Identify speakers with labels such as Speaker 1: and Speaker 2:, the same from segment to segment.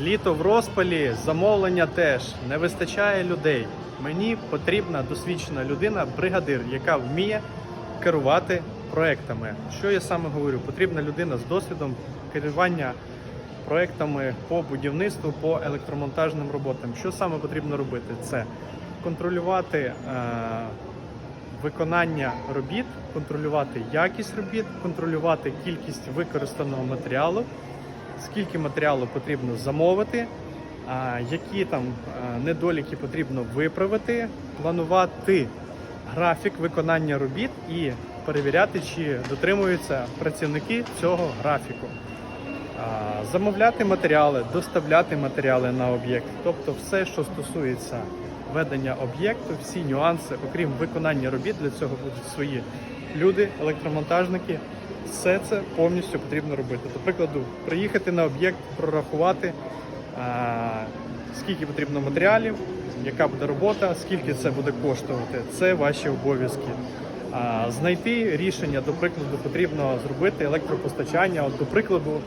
Speaker 1: Літо в розпалі, замовлення теж не вистачає людей. Мені потрібна досвідчена людина, бригадир, яка вміє керувати проектами. Що я саме говорю? Потрібна людина з досвідом керування проектами по будівництву, по електромонтажним роботам. Що саме потрібно робити? Це контролювати е, виконання робіт, контролювати якість робіт, контролювати кількість використаного матеріалу, скільки матеріалу потрібно замовити, які там недоліки потрібно виправити, планувати графік виконання робіт і перевіряти, чи дотримуються працівники цього графіку. Замовляти матеріали, доставляти матеріали на об'єкт, тобто все, що стосується ведення об'єкту, всі нюанси, окрім виконання робіт, для цього будуть свої люди, електромонтажники. Все це повністю потрібно робити. До прикладу, приїхати на об'єкт, прорахувати, скільки потрібно матеріалів, яка буде робота, скільки це буде коштувати. Це ваші обов'язки. Знайти рішення, до прикладу, потрібно зробити електропостачання. От, до прикладу,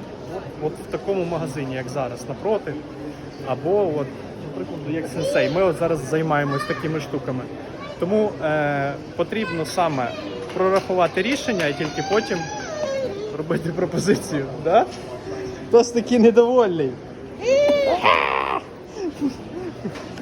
Speaker 1: от в такому магазині, як зараз, напроти, або от, до прикладу, як сенсей. Ми от зараз займаємось такими штуками. Тому е, потрібно саме прорахувати рішення і тільки потім робити пропозицію. Да? Хтось такий недовольний.